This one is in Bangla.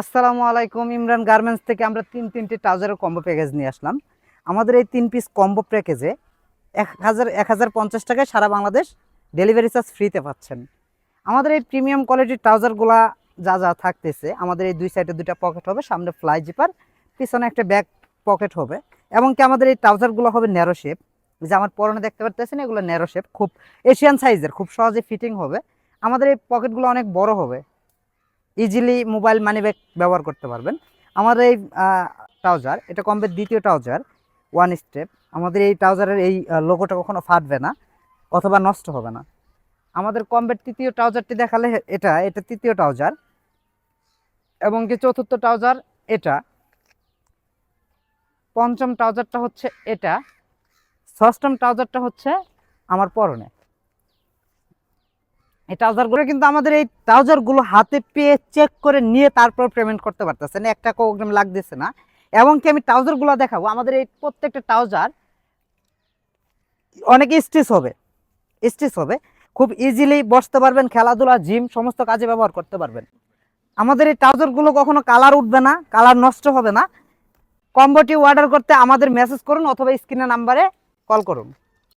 আসসালামু আলাইকুম, ইমরান গার্মেন্টস থেকে আমরা তিন তিনটে ট্রাউজারের কম্বো প্যাকেজ নিয়ে আসলাম। আমাদের এই তিন পিস কম্বো প্যাকেজে এক হাজার এক হাজার পঞ্চাশ টাকায় সারা বাংলাদেশ ডেলিভারি চার্জ ফ্রিতে পাচ্ছেন। আমাদের এই প্রিমিয়াম কোয়ালিটির ট্রাউজারগুলা যা যা থাকতেছে, আমাদের এই দুই সাইডে দুইটা পকেট হবে, সামনে ফ্লাই জিপার পিছনে একটা ব্যাক পকেট হবে। এবং কি আমাদের এই ট্রাউজারগুলো হবে ন্যারো শেপ যে আমার পরনে দেখতে পারতেছেন, এগুলো ন্যারো শেপ খুব এশিয়ান সাইজের খুব সহজে ফিটিং হবে। আমাদের এই পকেটগুলো অনেক বড় হবে। ইজিলি মোবাইল মানি ব্যাগ ব্যবহার করতে পারবেন। আমাদের এই ট্রাউজার এটা কমবে দ্বিতীয় ট্রাউজার ওয়ান স্টেপ আমাদের এই ট্রাউজারের এই লোগোটা কখনো ফাটবে না, অথবা নষ্ট হবে না। আমাদের কমবেট তৃতীয় ট্রাউজারটি দেখালে এটা এটা তৃতীয় ট্রাউজার এবং কি চতুর্থ ট্রাউজার এটা। পঞ্চম ট্রাউজারটা হচ্ছে এটা। ষষ্ঠম ট্রাউজারটা হচ্ছে আমার পরনে। এই ট্রাউজারগুলো কিন্তু আমাদের এই ট্রাউজারগুলো হাতে পেয়ে চেক করে নিয়ে তারপর পেমেন্ট করতে পারতেছেন এক টাকা অগ্রিম লাগতেছে না। এবং কি আমি ট্রাউজারগুলো দেখাবো, আমাদের এই প্রত্যেকটা ট্রাউজার অনেক স্টিচ হবে স্টিচ হবে। খুব ইজিলি বসতে পারবেন, খেলাধুলা জিম সমস্ত কাজে ব্যবহার করতে পারবেন। আমাদের এই ট্রাউজারগুলো কখনো কালার উঠবে না কালার নষ্ট হবে না। কম্বোটি অর্ডার করতে আমাদের মেসেজ করুন অথবা স্ক্রিনের নাম্বারে কল করুন।